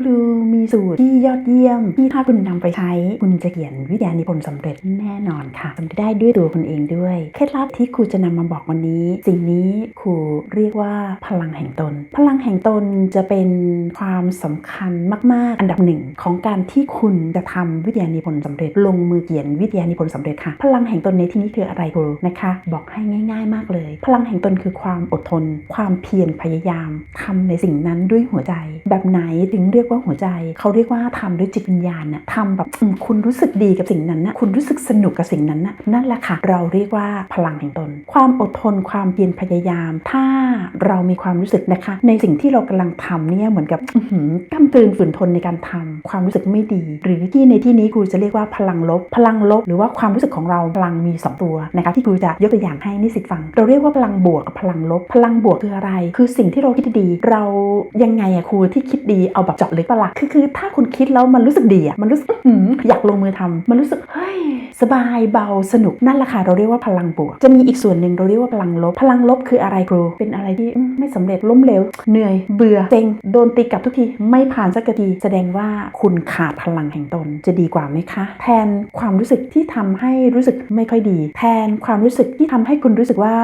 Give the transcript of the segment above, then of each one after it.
ครูมีสูตรที่ยอดเยี่ยม ที่ถ้าคุณนำไปใช้ คุณจะเขียนวิทยานิพนธ์สำเร็จแน่นอนค่ะสำเร็จได้ด้วยตัวคุณเองด้วย เคล็ดลับที่ครูจะนำมาบอกวันนี้ สิ่งนี้ครูเรียกว่าพลังแห่งตน พลังแห่งตนจะเป็นความสำคัญมาก ๆ อันดับหนึ่งของการที่คุณจะทำวิทยานิพนธ์สำเร็จ ลงมือเขียนวิทยานิพนธ์สำเร็จค่ะ พลังแห่งตนในที่นี้คืออะไรครูนะคะ บอกให้ง่าย ๆ มากเลย พลังแห่งตนคือความอดทน ความเพียรพยายามทำในสิ่งนั้นด้วยหัวใจ แบบไหนถึงเรียกว่าหัวใจ เขาเรียกว่าทำด้วยจิตวิญญาณน่ะทำแบบคุณรู้สึกดีกับสิ่งนั้นนะคุณรู้สึกสนุกกับสิ่งนั้นนะนั่นแหละค่ะ เราเรียกว่าพลังแห่งตน ความอดทนความเพียรพยายาม ถ้าเรามีความรู้สึกนะคะ ในสิ่งที่เรากำลังทำเนี่ยเหมือนกับอื้อหือกำตืนฝืนทนในการทำความรู้สึกไม่ดี หรือที่ในที่นี้ครูจะเรียกว่าพลังลบ พลังลบ หรือว่าความรู้สึกของเราพลังมีสองตัวนะคะที่ครูจะยกตัวอย่างให้นิสิตฟัง เราเรียกว่าพลังบวกกับพลังลบ พลังบวกคืออะไร คือสิ่งที่เราคิดดี เรายังไงอะครูที่คิดดีเอาแบบเจาะลึกปะละ่ะคือคือถ้าคุณคิดแล้วมันรู้สึกดีอะมันรู้สึกอื้อหือยากลงมือทำมันรู้สึกเฮ้ยสบายเบาสนุกนั่นแหละค่ะเราเรียกว่าพลังบวก จะมีอีกส่วนหนึ่งเราเรียกว่าพลังลบ พลังลบคืออะไรครูเป็นอะไรที่ไม่สำเร็จล้มเหลวเหนื่อย เบื่อเซ็งโดนตีกลับทุกทีไม่ผ่านสักทีแสดงว่าคุณขาดพลังแห่งตนจะดีกว่าไหมคะ แทนความรู้สึกที่ทำให้รู้สึกไม่ค่อยดี แทนความรู้สึกที่ทำให้คุณรู้สึกว่า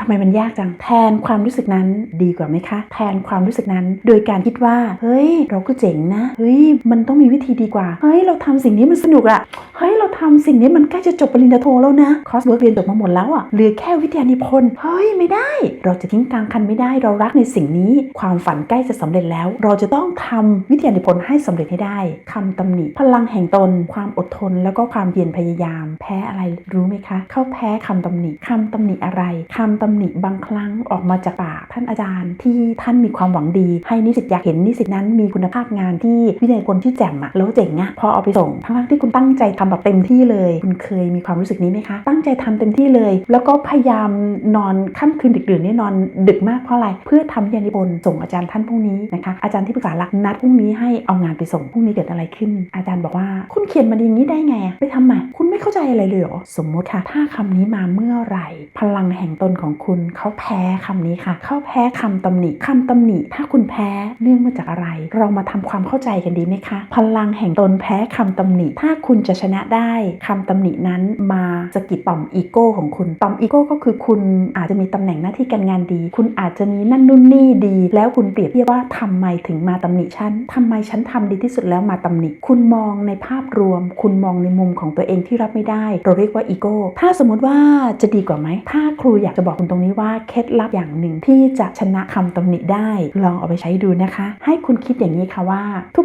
ทำไมมันยากจัง แทนความรู้สึกนั้นดีกว่าไหมคะ แทนความรู้สึกนั้น โดยการคิดว่า เฮ้ย เราก็เจ๋งนะ เฮ้ย มันต้องมีวิธีดีกว่า เฮ้ย เราทำสิ่งนี้มันสนุกอะเฮ้ย เราทำสิ่งนี้มันใกล้จะจบปริญญาโทแล้วนะ คอร์สเวิร์กเรียนจบมาหมดแล้วอะเหลือแค่วิทยานิพนธ์ เฮ้ย ไม่ได้ เราจะทิ้งกลางคันไม่ได้ เรารักในสิ่งนี้ ความฝันใกล้จะสำเร็จแล้ว เราจะต้องทำวิทยานิพนธ์ให้สำเร็จให้ได้คำตำหนิ พลังแห่งตน ความอดทน แล้วก็ความเพียรพยายาม แพ้อะไรรู้ไหมคะ เขาแพ้คำตำหนิคำตำหนิอะไรคำตำหนิบางครั้งออกมาจากปากท่านอาจารย์ ที่ท่านมีความหวังดี ให้นิสิตอยากเห็นนิสิตนั้นมีคุณภาพงานที่วิทยานิพนธ์ที่แจ่มอะแล้วเจ๋งอะพอเอาไปส่งทั้งที่คุณตั้งใจทำแบบเต็มที่เลย คุณเคยมีความรู้สึกนี้ไหมคะ ตั้งใจทำเต็มที่เลย แล้วก็พยายามนอนค่ำคืนดึกดื่นนี่นอนดึกมากเพราะอะไรเพื่อทำยานิพนธ์ส่งอาจารย์ท่านพรุ่งนี้นะคะอาจารย์ที่ปรึกษาหลักนัดพรุ่งนี้ให้เอางานไปส่งพรุ่งนี้เกิดอะไรขึ้น อาจารย์บอกว่าคุณเขียนมาอย่างนี้ได้ไงไปทำใหม่คุณไม่เข้าใจอะไรเลยเหรอสมมติค่ะถ้าคำนี้มาเมื่อไหร่ พลังแห่งตนของคุณเขาแพ้คำนี้ค่ะเขาแพ้คำตำหนิคำตำหนิ ถ้าคุณแพ้เนื่องมาจากอะไร เรามาทำความเข้าใจกันดีไหมคะ พลังแห่งตนแพ้คำตำหนิ ถ้าคุณจะชนะได้คำตำหนินั้นมาสะกิดต่อมอีโก้ของคุณต่อมอีโก้ก็คือคุณอาจจะมีตำแหน่งหน้าที่การงานดี คุณอาจจะมีนั่นนู่นนี่ดี แล้วคุณเปรียบเทียบว่าทำไมถึงมาตำหนิฉันทำไมฉันทำดีที่สุดแล้วมาตำหนิ คุณมองในภาพรวม คุณมองในมุมของตัวเองที่รับไม่ได้ เราเรียกว่าอีโก้ถ้าสมมติว่าจะดีกว่าไหมถ้าครูอยากจะบอกตรงนี้ว่าเคล็ดลับอย่างหนึ่งที่จะชนะคำตำหนิได้ ลองเอาไปใช้ดูนะคะ ให้คุณคิดอย่างนี้ค่ะว่า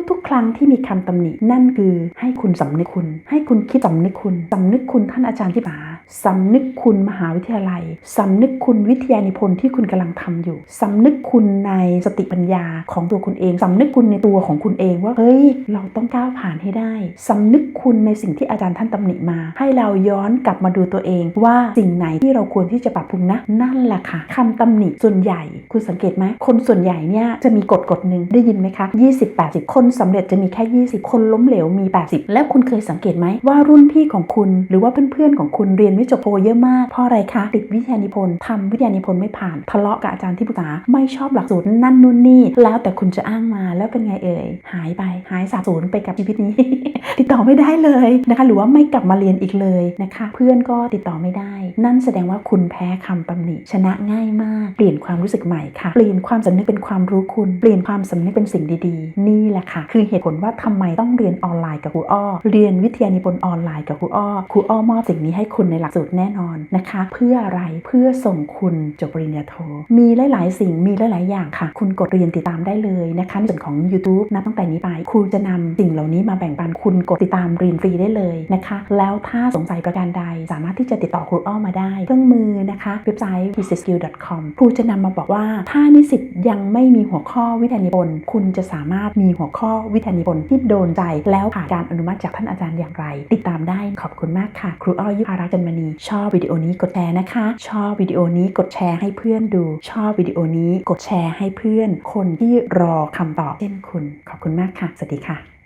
ทุกๆ ครั้งที่มีคำตำหนินั่นคือให้คุณสำนึกคุณ ให้คุณคิดสำนึกคุณสำนึกคุณท่านอาจารย์ที่ปา สำนึกคุณมหาวิทยาลัย สำนึกคุณวิทยานิพนธ์ที่คุณกำลังทำอยู่ สำนึกคุณในสติปัญญาของตัวคุณเอง สำนึกคุณในตัวของคุณเองว่า เฮ้ย เราต้องก้าวผ่านให้ได้ สำนึกคุณในสิ่งที่อาจารย์ท่านตำหนิมา ให้เราย้อนกลับมาดูตัวเอง ว่าสิ่งไหนที่เราควรที่จะปรับปรุงนะ นั่นแหละค่ะคำตำหนิส่วนใหญ่ คุณสังเกตไหม คนส่วนใหญ่เนี่ยจะมีกฎกฎหนึ่งได้ยินไหมคะ 20 80 คนสำเร็จจะมีแค่ 20 คนล้มเหลวมี 80 แล้วคุณเคยสังเกตไหมว่ารุ่นพี่ของคุณ หรือว่าเพื่อนๆของคุณเรียนไม่จบโทเยอะมากเพราะอะไรคะติดวิทยานิพนธ์ทำวิทยานิพนธ์ไม่ผ่าน ทะเลาะกับอาจารย์ที่ปรึกษาไม่ชอบหลักสูตรนั่นนู่นนี่ แล้วแต่คุณจะอ้างมาแล้วเป็นไงเอ่ยหายไปหายสาบสูญไปกับชีวิตนี้ ติดต่อไม่ได้เลยนะคะ หรือว่าไม่กลับมาเรียนอีกเลยนะคะ เพื่อนก็ติดต่อไม่ได้ นั่นแสดงว่าคุณแพ้คำตำหนิชนะง่ายมาก เปลี่ยนความรู้สึกใหม่ค่ะเปลี่ยนความสำนึกเป็นความรู้คุณเปลี่ยนความสำนึกเป็นสิ่งดีๆ นี่แหละค่ะ คือเหตุผลว่าทำไมต้องเรียนออนไลน์กับครูอ้อเรียนวิทยานิพนธ์ออนไลน์กับครูอ้อครูอ้อมอบสิ่งนี้ให้คุณในหลักสูตรแน่นอนนะคะ เพื่ออะไรเพื่อส่งคุณจบปริญญาโท มีหลาย ๆ สิ่งมีหลาย ๆ อย่างค่ะ คุณกดเรียนติดตามได้เลยนะคะในส่วนของ YouTube นับตั้งแต่นี้ไปครูจะนำสิ่งเหล่านี้มาแบ่งปันคุณกดติดตามเรียนฟรีได้เลยนะคะ แล้วถ้าสงสัยประการใดสามารถที่จะติดต่อครูอ้อมาได้ เครื่องมือนะคะเว็บไซต์ p c s k i l l c o m ครูจะนำมาบอกว่า ถ้านิสิตยังไม่มีหัวข้อวิทยานิพนธ์คุณจะสามารถมีหัวข้อวิทยานิพนธ์ที่โดนใจ แล้วผ่านการอนุมัติจากท่านอาจารย์อย่างไร ติดตามได้ขอบคุณมากค่ะ ครูอ้อยุพารักษ์จันมณีชอบวิดีโอนี้กดแชร์นะคะ ชอบวิดีโอนี้กดแชร์ให้เพื่อนดู ชอบวิดีโอนี้กดแชร์ให้เพื่อน คนที่รอคำตอบเช่นคุณ ขอบคุณมากค่ะ สวัสดีค่ะ